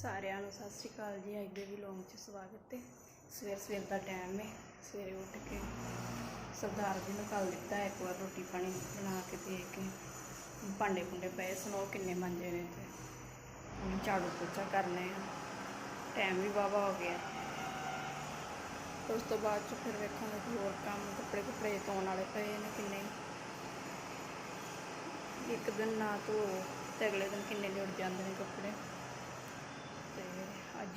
ਸਾਰਿਆਂ ਨੂੰ ਸਤਿ ਸ਼੍ਰੀ ਅਕਾਲ ਜੀ, ਅੱਜ ਦੇ ਵਲੌਗ 'ਚ ਸਵਾਗਤ ਹੈ। ਸਵੇਰ ਸਵੇਰ ਦਾ ਟਾਈਮ ਹੈ। ਸਵੇਰੇ ਉੱਠ ਕੇ ਸਰਦਾਰ ਜੀ ਨੂੰ ਕੱਲ ਦਿੱਤਾ, ਇੱਕ ਵਾਰ ਰੋਟੀ ਪਾਣੀ ਬਣਾ ਕੇ ਦੇ ਕੇ ਭਾਂਡੇ ਭੁੰਡੇ ਪਏ ਸੁਣੋ ਕਿੰਨੇ ਮੰਜੇ ਨੇ ਤੇ ਹੁਣ ਝਾੜੂ ਪੋਚਾ ਕਰਨੇ ਆ। ਟਾਈਮ ਵੀ ਵਾਹਵਾ ਹੋ ਗਿਆ। ਉਸ ਤੋਂ ਬਾਅਦ ਚ ਫਿਰ ਵੇਖਾਂਗੇ ਕਿ ਹੋਰ ਕੰਮ ਕੱਪੜੇ ਕੁੱਪੜੇ ਧੋਣ ਵਾਲੇ ਪਏ ਨੇ ਕਿੰਨੇ ਇੱਕ ਦਿਨ ਨਾ ਧੋ ਤੇ ਅਗਲੇ ਦਿਨ ਕਿੰਨੇ ਜੁੜ ਜਾਂਦੇ ਨੇ ਕੱਪੜੇ ਤੇ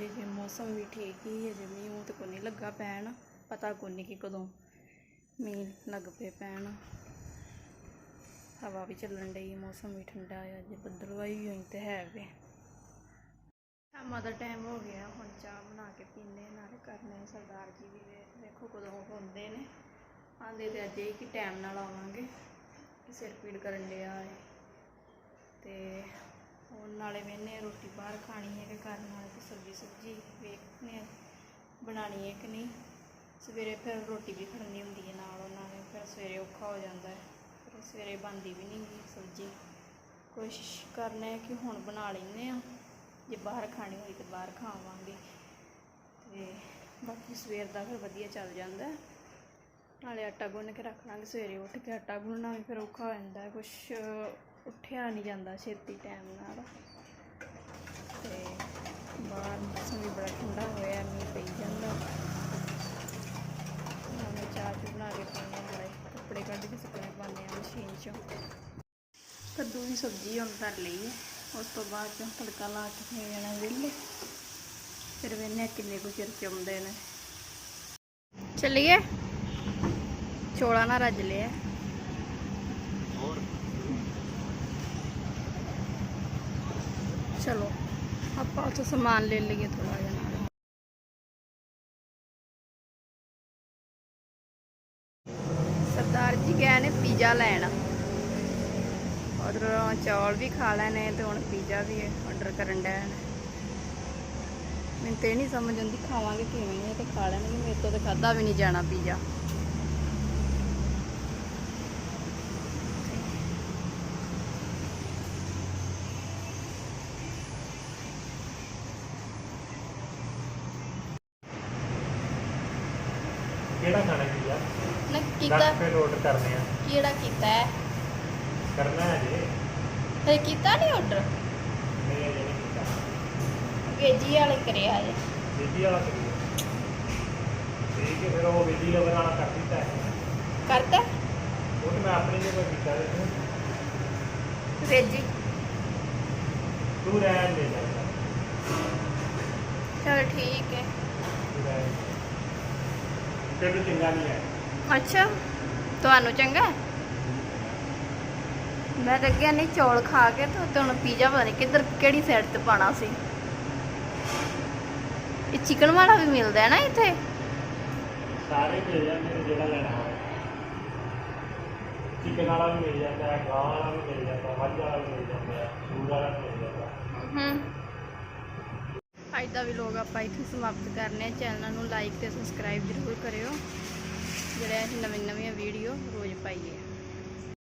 ਅੱਜ ਜੇ ਮੌਸਮ ਵੀ ਠੀਕ ਹੀ ਹੈ, ਜੇ ਮੀਂਹ ਮੂੰਹ ਤੇ ਕੋਈ ਨਹੀਂ ਲੱਗਾ ਪੈਣ, ਪਤਾ ਕੋਈ ਨਹੀਂ ਕਿ ਕਦੋਂ ਮੀਂਹ ਲੱਗ ਪਏ ਪੈਣ। ਹਵਾ ਵੀ ਚੱਲਣ ਡਈ ਮੌਸਮ ਵੀ ਠੰਡਾ ਆ ਜੇ ਬੱਦਲਵਾਈ ਵੀ ਹੋਈ ਤੇ ਹੈ ਵੇ। ਸ਼ਾਮਾਂ ਦਾ ਟਾਈਮ ਹੋ ਗਿਆ, ਹੁਣ ਚਾਹ ਬਣਾ ਕੇ ਪੀਨੇ ਨਾਲੇ ਕਰਨੇ ਸਰਦਾਰ ਜੀ ਵੀ ਵੇ- ਵੇਖੋ ਕਦੋਂ ਹੁੰਦੇ ਨੇ। ਆਂਦੇ ਤੇ ਅੱਜ ਇਹ ਕਿ ਟਾਈਮ ਨਾਲ ਆਵਾਂਗੇ, ਸਿਰ ਪੀੜ ਕਰਨ ਡਿਆ ਹੈ। ਤੇ ਹੁਣ ਨਾਲੇ ਵੇਨੇ ਰੋਟੀ ਬਾਹਰ ਖਾਣੀ ਹੈ ਕਿ ਘਰ ਨਾਲ ਤੇ ਸਬਜ਼ੀ ਸੁਬਜੀ ਵੇਖਨੇ ਆ ਬਣਾਣੀ ਹੈ ਕਿ ਨਹੀਂ। ਸਵੇਰੇ ਫਿਰ ਰੋਟੀ ਵੀ ਖੜਨੀ ਹੁੰਦੀ ਹੈ ਨਾਲ ਉਹਨਾਂ ਨੇ, ਫਿਰ ਸਵੇਰੇ ਔਖਾ ਹੋ ਜਾਂਦਾ ਹੈ। ਫਿਰ ਸਵੇਰੇ ਬਣਦੀ ਵੀ ਨਹੀਂ ਸਬਜ਼ੀ। ਕੋਸ਼ਿਸ਼ ਕਰਨੇ ਆ ਕਿ ਹੁਣ ਬਣਾ ਲੈਂਦੇ ਆ ਜੇ ਬਾਹਰ ਖਾਣੀ ਹੋਈ ਤੇ ਬਾਹਰ ਖਾਵਾਂਗੇ। ਤੇ ਬਾਕੀ ਸਵੇਰ ਦਾ ਫਿਰ ਵਧੀਆ ਚੱਲ ਜਾਂਦਾ ਹੈ। ਨਾਲੇ ਆਟਾ ਗੁੰਨ ਕੇ ਰੱਖ ਲਾਂਗੇ, ਸਵੇਰੇ ਉੱਠ ਕੇ ਆਟਾ ਗੁੰਨਣਾ ਵੀ ਫਿਰ ਔਖਾ ਹੋ ਜਾਂਦਾ ਕੁਛ ਉੱਠਿਆ ਨਹੀਂ ਜਾਂਦਾ ਛੇਤੀ ਟਾਈਮ ਨਾਲ। ਤੇ ਬਾਹਰ ਮੌਸਮ ਵੀ ਬੜਾ ਠੰਡਾ ਹੋਇਆ, ਮੀਂਹ ਪਈ ਜਾਂਦਾ। ਹੁਣ ਚਾਹ ਚੂਹ ਬਣਾ ਕੇ ਪਾਉਂਦੇ ਹਾਂ ਬੜੇ ਕੱਪੜੇ ਕੱਢ ਕੇ ਸੁੱਕਣੇ ਪਾਉਂਦੇ ਹਾਂ ਮਸ਼ੀਨ 'ਚੋਂ। ਕੱਦੂ ਦੀ ਸਬਜ਼ੀ ਹੁਣ ਧਰ ਲਈ ਉਸ ਤੋਂ ਬਾਅਦ 'ਚੋਂ ਤੜਕਾ ਲਾ ਕੇ ਫੇਰ ਜਾਣਾ ਵਿਹਲੇ। ਫਿਰ ਵੇਨੇ ਕਿੰਨੇ ਕੁ ਚਿਰ ਚ ਆਉਂਦੇ ਨੇ। ਚੱਲੀਏ? ਚੋਲਾ ਨਾ ਰੱਜ ਲਿਆ। ਚਲੋ, ਆਪਾਂ ਉੱਥੇ ਸਮਾਨ ਲੈ ਲਈਏ ਥੋੜਾ ਜਿਹਾ ਨਾਲ। ਸਰਦਾਰ ਜੀ ਗਏ ਨੇ ਪੀਜ਼ਾ ਲੈਣ। ਉਧਰੋਂ ਚੌਲ ਵੀ ਖਾ ਲੈਣੇ ਤੇ ਹੁਣ ਪੀਜ਼ਾ ਵੀ ਆਰਡਰ ਕਰਨ ਡਿਆ ਨੇ। ਮੈਨੂੰ ਤੇ ਇਹ ਨਹੀਂ ਸਮਝ ਆਉਂਦੀ, ਖਾਵਾਂਗੇ ਕਿਵੇਂ? ਇਹ ਤੇ ਖਾ ਲੈਣਗੇ, ਮੇਰੇ ਤੋਂ ਤੇ ਖਾਦਾ ਵੀ ਨਹੀਂ ਜਾਣਾ ਪੀਜ਼ਾ। ਕਿਹੜਾ ਖਾਣਾ ਕੀ ਆ ਨਾ 10 ਕੀਤਾ। ਰੁਪਏ ਆਰਡਰ ਕਰਨੇ ਆ। ਕਿਹੜਾ ਕੀਤਾ ਹੈ? ਕਰਨਾ ਹੈ ਜੀ। ਤੇ ਕੀਤਾ ਨਹੀਂ ਆਰਡਰ ਨਹੀਂ ਅਜੇ ਨਹੀਂ ਕੀਤਾ। ਵੇਜੀ ਵਾਲੇ ਕਰਿਆ ਜੇ ਵਿਧੀ ਵਾਲਾ ਕਰੀਏ ਠੀਕ ਹੈ ਫਿਰ ਉਹ ਵਿਧੀ ਵਾਲਾ ਕਰ ਦਿੱਤਾ ਹੈ। ਕਰਤਾ? ਉਹ ਤੇ ਮੈਂ ਆਪਣੀ ਜਗ੍ਹਾ ਕੀਤਾ ਦੇਖੋ ਵੇਜੀ ਤੂੰ ਰਹਿਣ ਦੇ। ਜਾ ਚਲ ਠੀਕ ਹੈ। ਤੂੰ ਰਹਿਣ ਵੀ ਚੰਗਾ ਨਹੀਂ ਹੈ। ਅੱਛਾ ਤੁਹਾਨੂੰ ਚੰਗਾ? ਹੈ? ਮੈਂ ਤਾਂ ਅੱਗੇ ਨਹੀਂ ਚੌਲ ਖਾ ਕੇ ਤੇ ਉੱਤੇ ਹੁਣ ਪੀਜ਼ਾ ਪਤਾ ਨਹੀਂ ਕਿੱਧਰ ਕਿਹੜੀ ਸਾਈਡ ਤੇ ਪਾਣਾ ਸੀ। ਇਹ ਚਿਕਨ ਵਾਲਾ ਵੀ ਮਿਲਦਾ ਹੈ ਨਾ ਇੱਥੇ? ਸਾਰੇ ਮਿਲ ਜਾਂਦੇ ਨੇ ਜਿਹੜਾ ਲੈਣਾ ਹੋਵੇ ਚਿਕਨ ਵਾਲਾ ਵੀ ਮਿਲ ਜਾਂਦਾ ਹੈ ਗਾਂ ਵਾਲਾ ਵੀ ਮਿਲ ਜਾਂਦਾ ਮੱਝ ਵਾਲਾ ਵੀ ਮਿਲ ਜਾਂਦਾ ਹੈ ਸੂਰ ਵਾਲਾ ਵੀ ਮਿਲ ਜਾਂਦਾ ਹੂੰ। ਅੱਜ ਦਾ ਵੀ ਲੋਗ ਆਪਾਂ ਇੱਥੇ ਸਮਾਪਤ ਕਰਨੇ ਚੈਨਲ ਨੂੰ ਲਾਈਕ ਤੇ ਸਬਸਕ੍ਰਾਈਬ ਜ਼ਰੂਰ ਕਰਿਓ। ਜਿਹੜੇ ਅਸੀਂ ਨਵੀਂ ਨਵੀਆਂ ਵੀਡੀਓ ਰੋਜ਼ ਪਾਈਏ।